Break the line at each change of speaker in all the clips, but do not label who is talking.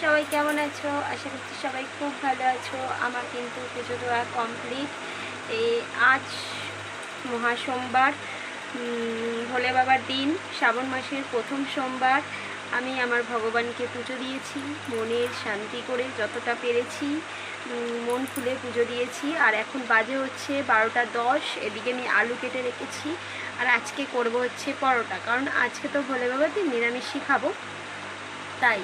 সবাই কেমন আছো? আশা করছি সবাই খুব ভালো আছো। আমার কিন্তু পুজো দেওয়া কমপ্লিট এই আজ মহাসোমবার উম, ভোলে বাবার দিন শ্রাবণ মাসের প্রথম সোমবার। আমি আমার ভগবানকে পুজো দিয়েছি মনের শান্তি করে যতটা পেরেছি মন খুলে পুজো দিয়েছি। আর এখন বাজে হচ্ছে বারোটা দশ এদিকে আমি আলু কেটে রেখেছি। আর আজকে করব হচ্ছে পরোটা কারণ আজকে তো ভোলে বাবার দিন নিরামিষই খাব। তাই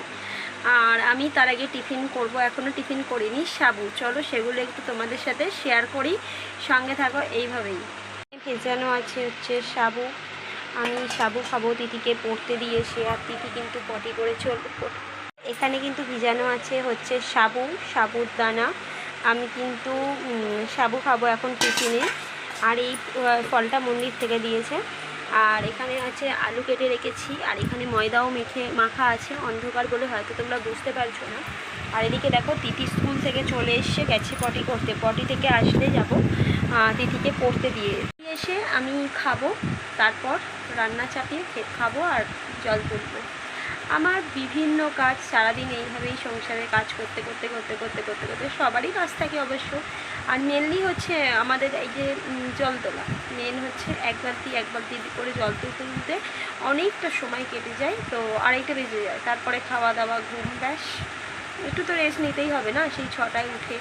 আর আমি তার আগে টিফিন করব এখনও টিফিন করিনি। সাবু, চলো সেগুলো একটু তোমাদের সাথে শেয়ার করি। সঙ্গে থাকো এইভাবেই। ভেজানো আছে হচ্ছে সাবু। আমি সাবু খাব, তিথিকে পড়তে দিয়েছি, আর তিথি কিন্তু পটি করে চলবে। এখানে কিন্তু ভিজানো আছে হচ্ছে সাবু, সাবুর দানা। আমি কিন্তু সাবু খাব এখন টিফিনে। আর এই ফলটা মন্দির থেকে দিয়েছে। আর এখানে আছে আলু কেটে রেখেছি, আর এখানে ময়দাও মেখে মাখা আছে, অন্ধকার বলে হয়তো তোমরা বুঝতে পারছ না। আর এদিকে দেখো তিথি স্কুল থেকে চলে এসে গেছে পটি করতে। পটি থেকে আসলে যাব তিথিকে পড়তে দিয়ে। এসে আমি খাব, তারপর রান্না চাপিয়ে খাব আর জল তুলবো। আমার বিভিন্ন কাজ, সারাদিন এইভাবেই সংসারে কাজ করতে করতে করতে করতে করতে করতে, সবারই কাজ থাকে অবশ্য। আর মেনলি হচ্ছে আমাদের এই যে জল তোলা মেন হচ্ছে এক বালতি এক বালতি করে জল তুলতে তুলতে অনেকটা সময় কেটে যায়, তো আড়াইটা বেজে যায়। তারপরে খাওয়া দাওয়া ঘুম, ব্যাস। একটু তো রেস্ট নিতেই হবে না? সেই ছটায় উঠে।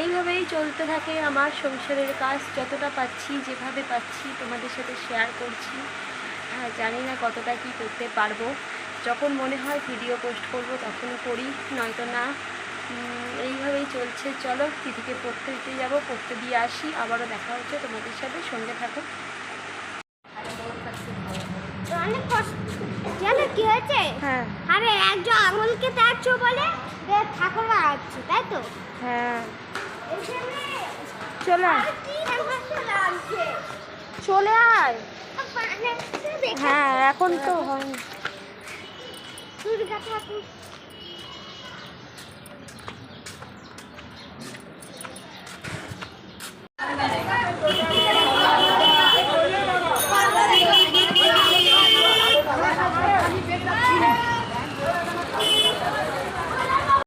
এইভাবেই চলতে থাকে আমার সংসারের কাজ। যতটা পাচ্ছি, যেভাবে পাচ্ছি, তোমাদের সাথে শেয়ার করছি। হ্যাঁ জানি না কতটা কি করতে পারব। যখন মনে হয় ভিডিও পোস্ট করব তখন করি। নয়তো না এইভাবেই চলছে। চলো দিদিকে পড়তে দিতে যাব পড়তে দিয়ে আসি। আবারও দেখা হচ্ছে তোমাদের সাথে। সঙ্গে থাকো।
অনেক কষ্ট। জানো কি হয়েছে?
হ্যাঁ।
আরে একজন আঙুলকে দেখছ বলে ঠাকুর তাই তো?
হ্যাঁ।
এখানে
চলে। আয় চলে
মানে
হ্যাঁ এখন তো
দুর্গা ঠাকুর। Thank you.